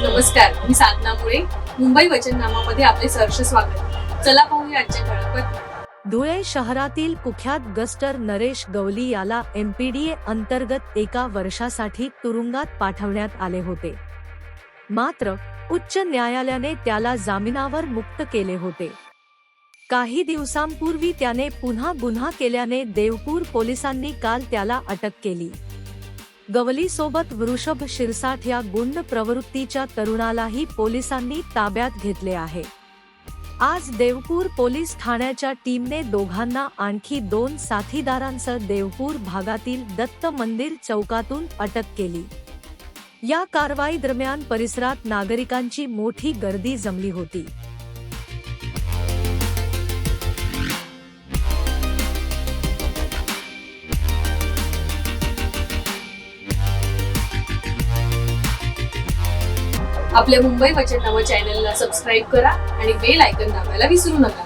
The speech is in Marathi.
नमस्कार मी साधना मुळे. मुंबई वचननामामध्ये आपले सहर्ष स्वागत. चला पाहूया आजच्या ठळक धुळे शहरातील कुख्यात गस्टर नरेश गवली याला एमपीडीए अंतर्गत एका वर्षासाठी तुरुंगात पाठवण्यात आले होते. मात्र उच्च न्यायालयाने त्याला जामिनावर मुक्त केले होते. काही दिवसांपूर्वी त्याने पुन्हा गुन्हा केल्याने देवपूर पोलिसांनी काल त्याला अटक केली. गवलीसोबत वृषभ शिरसाठ या गुंड प्रवृत्तीच्या तरुणालाही पोलिसांनी ताब्यात घेतले आहे. आज देवपूर पोलीस ठाण्याच्या टीमने दोघांना आणखी दोन साथीदारांसह देवपूर भागातील दत्त मंदिर चौकातून अटक केली. या कारवाई दरम्यान परिसरात नागरिकांची मोठी गर्दी जमली होती. आपल्या मुंबई वचननामा चॅनलला सबस्क्राईब करा आणि बेल आयकन दाबायला विसरू नका.